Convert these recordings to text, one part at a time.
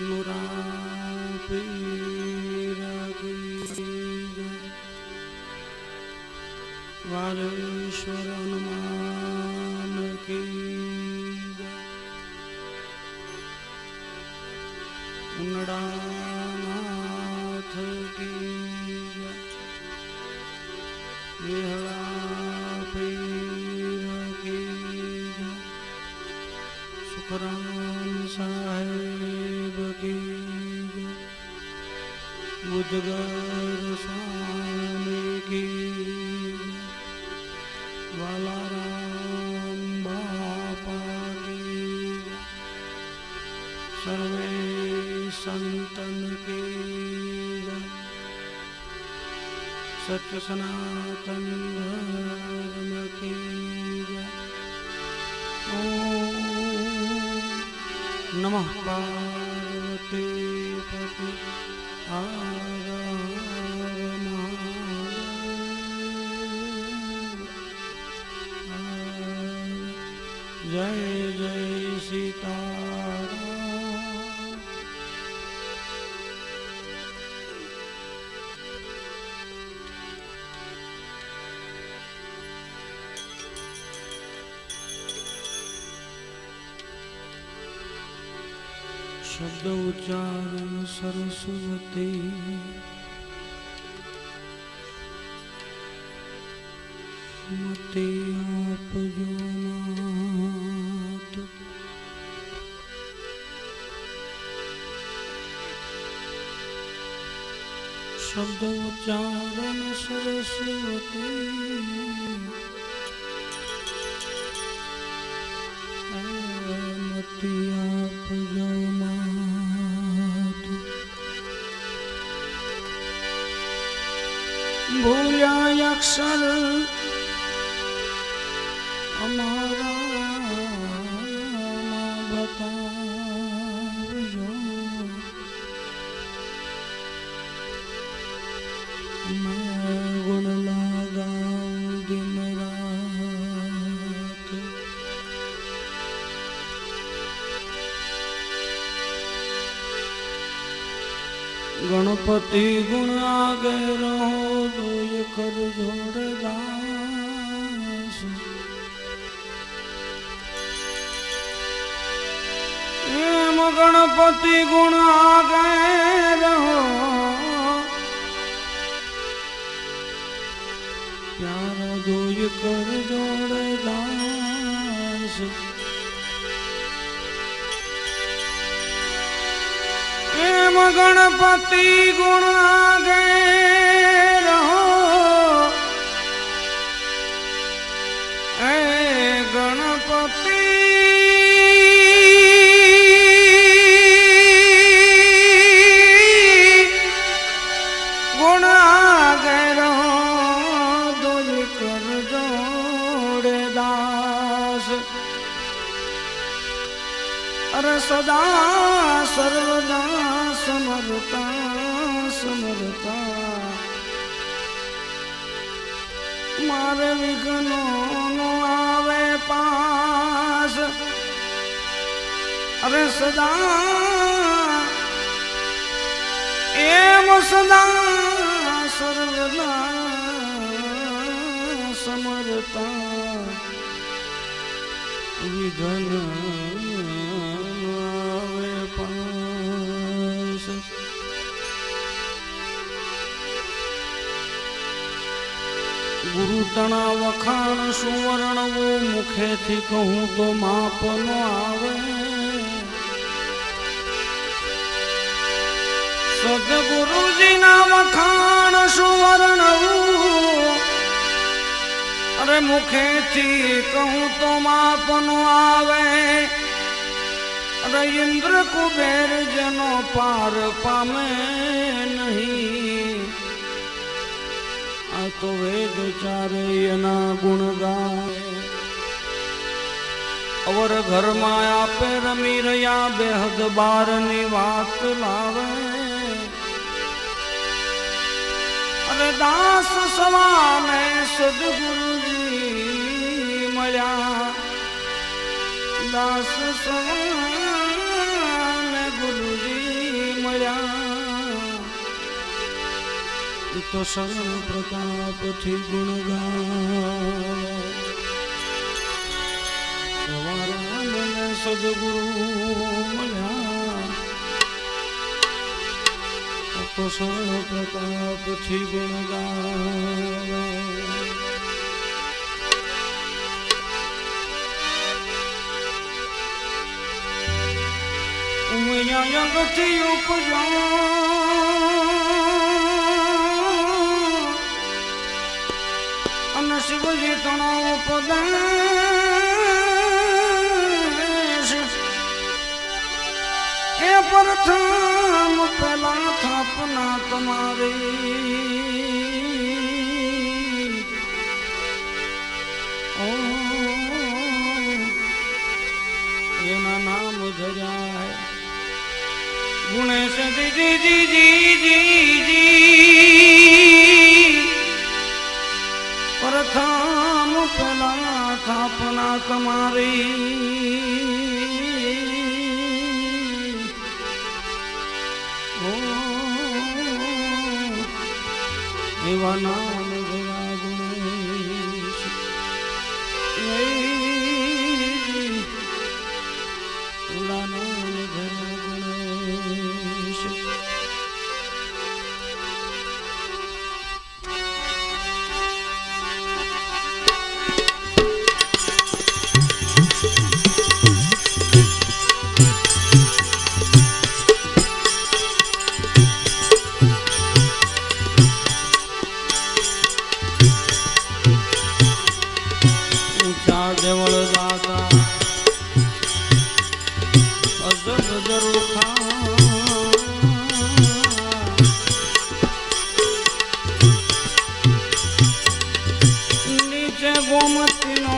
Lord, I સત્ય સનાતન ધર્મ કી નમઃ પાર્વતી પતિ હર શબ્દ ઉચ્ચારણ સરસ્વતી મતે આપજો શબ્દ ઉચ્ચારણ સરસ્વતી મતિ આપજો ભૂલ્યા અક્ષર ગણપતિ ગુણ આગે રહો, દોય કર જોડદાસ એમ ગણપતિ ગુણ આગે રહો. પ્યાર દોય કર જોડદાસ એમ ગણપતિ ગુણ આગે સમરતા વિઘન આવે ગુરુ તણા વખાણ સુવર્ણવું મુખેથી કહું તો માપ નો આવે સદગુરુજીના વખાણ સુવર્ણવું અરે મુખેથી કહું તો માપનો આવે. અરે ઇન્દ્ર કુબેર જનો પાર પામે નહીં. આ તો વેદ ચારે એના ગુણ ગાય અવર ઘરમાં આપે રમી રહ્યા બેહદ બારની વાત લાવે. દાસ સવાને સદગુરુજી મળ્યા. દાસ સવાને ગુરુજી મળ્યા. તો સૌ પ્રતાપથી ગુણગાન સદગુરુ મળ્યા. તો સૌ પ્રતાપથી ગુણગાન. અંગથી ઉપજા અને શિવજી તણાવ પદેશ એ પ્રથમ પેલા થાપના તમારી. પ્રથમ પેલા થાપના તમારી એવા નામ ગયા ગુણેશ. નામ ગયા ಮತ್ತಿನ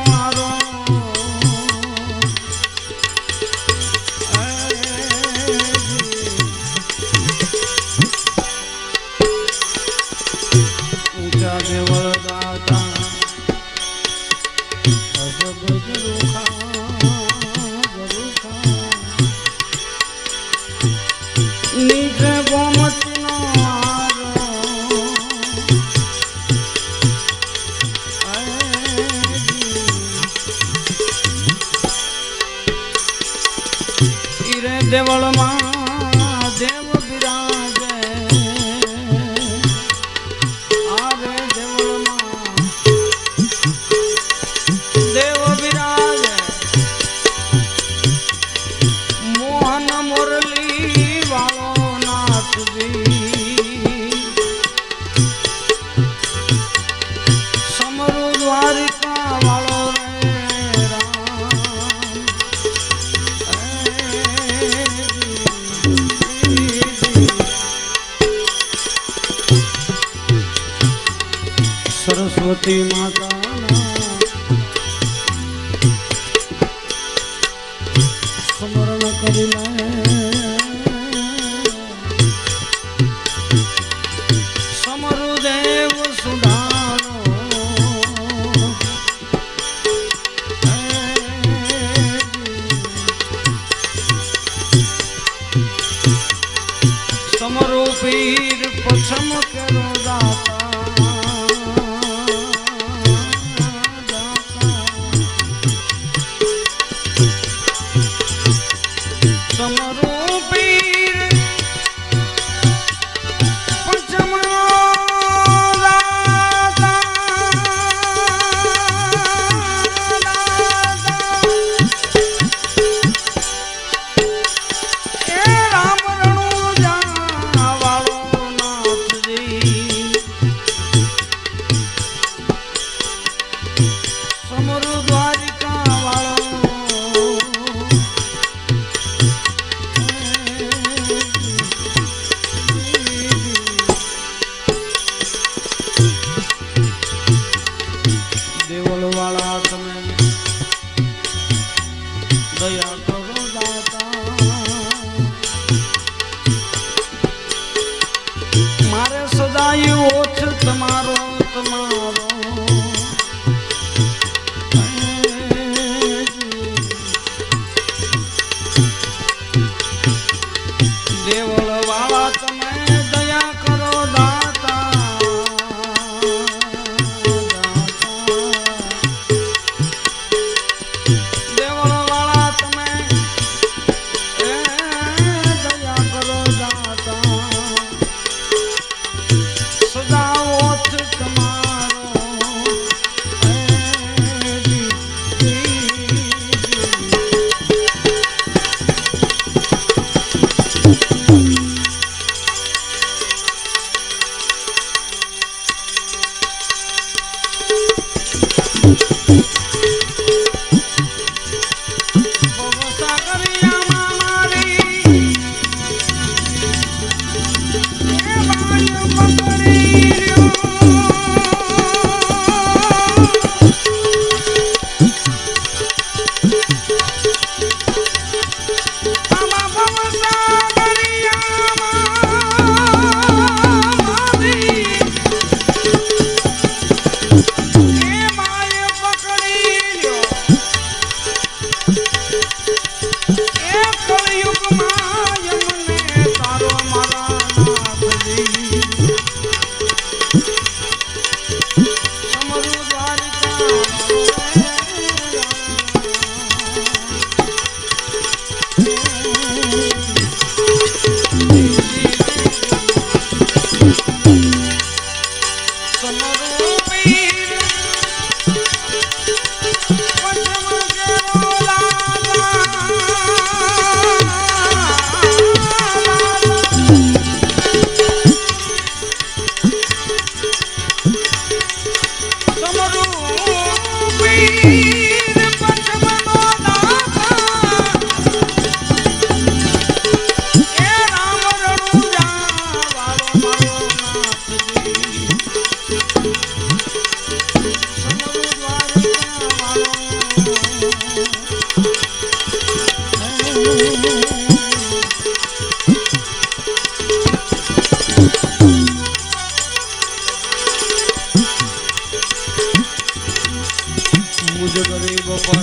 ગરીબ પર.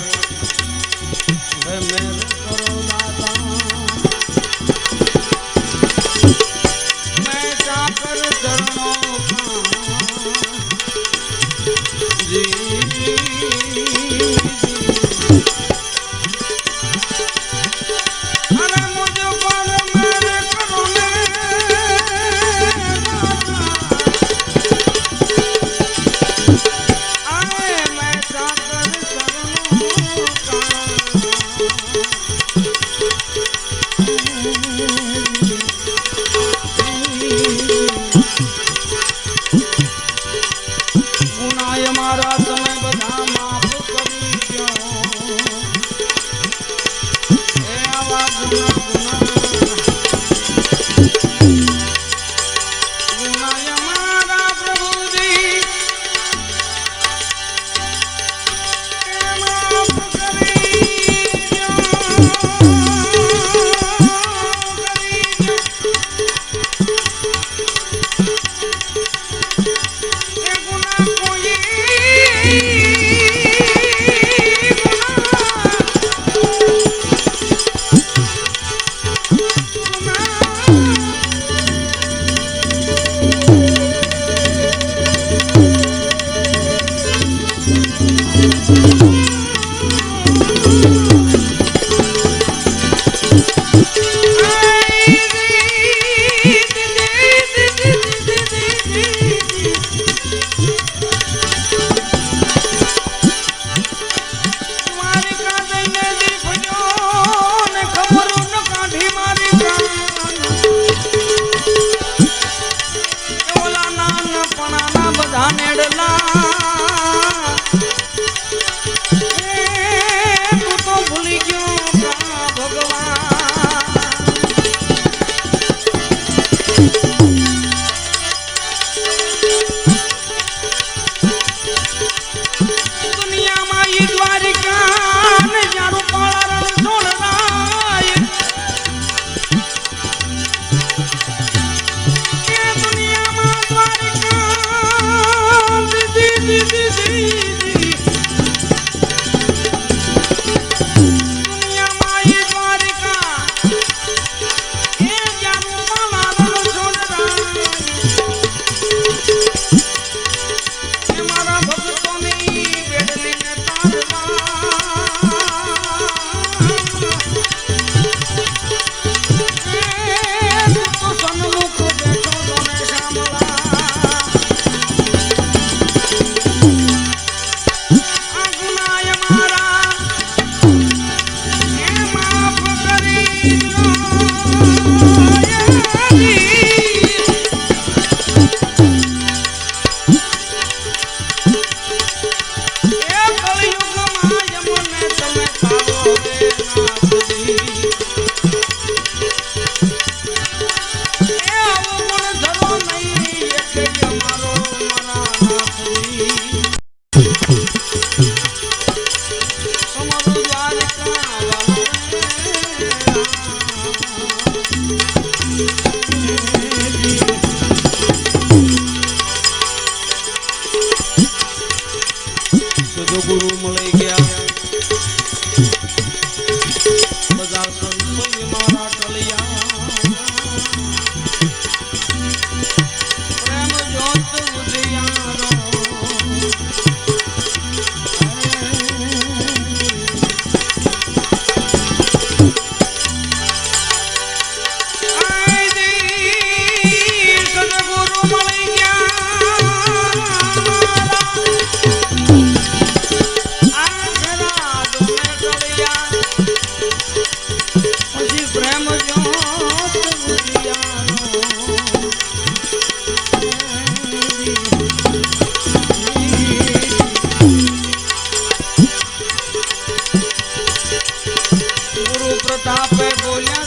મેર કરો? Música નાનપણાના ગુરુ પ્રતાપે